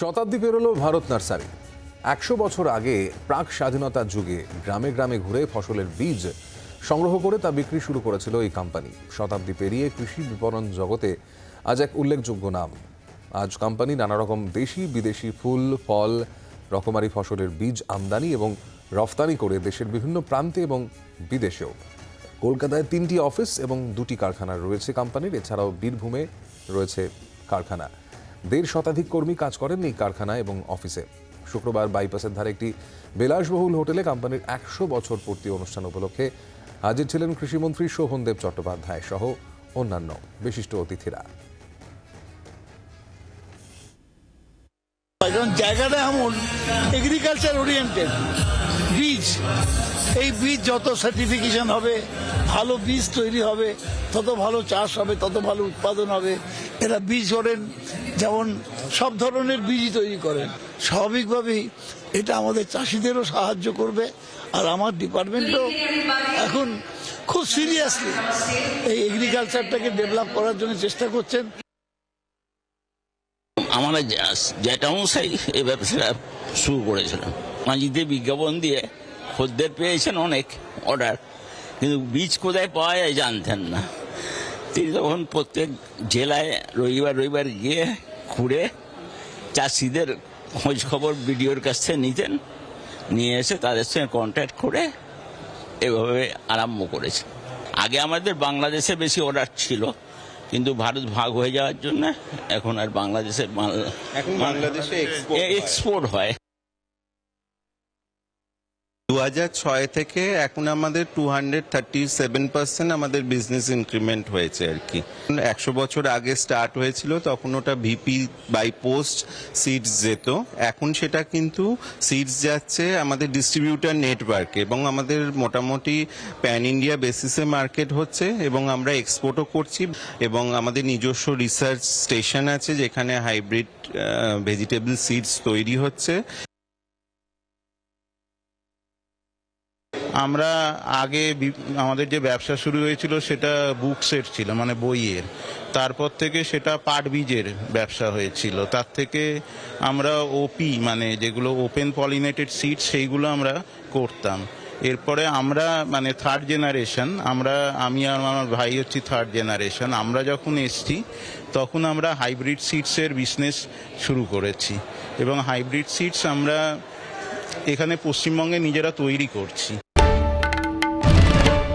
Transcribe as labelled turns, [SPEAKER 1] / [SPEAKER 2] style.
[SPEAKER 1] শতাব্দী পেরোলো Bharat nursery. একশো বছর আগে প্রাক স্বাধীনতার যুগে গ্রামে গ্রামে ঘুরে ফসলের বীজ সংগ্রহ করে তা বিক্রি শুরু করেছিল এই কোম্পানি শতাব্দী পেরিয়ে কৃষি বিপণন জগতে আজ এক উল্লেখযোগ্য নাম। আজ কোম্পানি নানা রকম দেশি, বিদেশি ফুল, ফল, রকমারি ফসলের বীজ আমদানি এবং রফতানি করে দেশের বিভিন্ন প্রান্তে এবং বিদেশেও। কলকাতায় তিনটি অফিস এবং দুটি কারখানা রয়েছে কোম্পানির এছাড়াও বীরভূমে রয়েছে কারখানা। দেড় শতাধিক কর্মী কাজ করেন এই কারখানা এবং অফিসে। শুক্রবার বাইপাসের ধারে একটি বিলাসবহুল হোটেলে কোম্পানির একশো বছর পূর্তি অনুষ্ঠান উপলক্ষে হাজির ছিলেন কৃষিমন্ত্রী শোভনদেব চট্টোপাধ্যায় সহ অন্যান্য বিশিষ্ট অতিথিরা।
[SPEAKER 2] জায়গাটা এমন এগ্রিকালচার ওরিয়েন্টেড বীজ এই বীজ যত সার্টিফিকেশন হবে, ভালো বীজ তৈরি হবে, তত ভালো চাষ হবে, তত ভালো উৎপাদন হবে। এরা বীজ করেন যেমন সব ধরনের বীজই তৈরি করেন। স্বাভাবিকভাবেই এটা আমাদের চাষিদেরও সাহায্য করবে আর আমার ডিপার্টমেন্টও এখন খুব সিরিয়াসলি এই এগ্রিকালচারটাকে ডেভেলপ করার জন্য চেষ্টা করছেন।
[SPEAKER 3] আমরা জ্যাঠামশাই এই ব্যবসাটা শুরু করেছিলাম মাঝিতে বিজ্ঞাপন দিয়ে খদ্দের পেয়েছেন অনেক অর্ডার কিন্তু বীজ কোথায় পাওয়া যায় জানতেন না। তিনি তখন প্রত্যেক জেলায় রবিবার রবিবার গিয়ে ঘুরে চাষিদের খোঁজ খবর বিডিওর কাছ থেকে নিতেন নিয়ে এসে তাদের সঙ্গে কন্ট্যাক্ট করে এভাবে আরম্ভ করেছে আগে আমাদের বাংলাদেশে বেশি অর্ডার ছিল কিন্তু ভারত ভাগ হয়ে যাওয়ার জন্য এখন আর বাংলাদেশের মাল এক্সপোর্ট হয়।
[SPEAKER 4] দু ছয় থেকে এখন আমাদের two hundred thirty seven percent আমাদের বিজনেস ইনক্রিমেন্ট হয়েছে আর কি। একশো বছর আগে স্টার্ট হয়েছিল, তখন ওটা ভিপি বাই পোস্ট সিডস যেত। এখন সেটা কিন্তু সিডস যাচ্ছে আমাদের ডিস্ট্রিবিউটার নেটওয়ার্কে এবং আমাদের মোটামুটি প্যান ইন্ডিয়া বেসিসে মার্কেট হচ্ছে এবং আমরা এক্সপোর্টও করছি এবং আমাদের নিজস্ব রিসার্চ স্টেশন আছে যেখানে হাইব্রিড ভেজিটেবল সিডস তৈরি হচ্ছে।
[SPEAKER 5] আমরা আগে আমাদের যে ব্যবসা শুরু হয়েছিল সেটা বুক সেট ছিল মানে বইয়ের। তারপর থেকে সেটা পাট বীজের ব্যবসা হয়েছিল। তার থেকে আমরা ওপি মানে যেগুলো ওপেন পলিনেটেড সিড সেইগুলো আমরা করতাম। এরপরে আমরা মানে থার্ড জেনারেশন আমরা, আমি আর আমার ভাই হচ্ছি থার্ড জেনারেশন আমরা যখন এসছি, তখন আমরা হাইব্রিড সিডসের বিজনেস শুরু করেছি। এবং হাইব্রিড সিডস আমরা এখানে পশ্চিমবঙ্গে নিজেরা তৈরি করছি।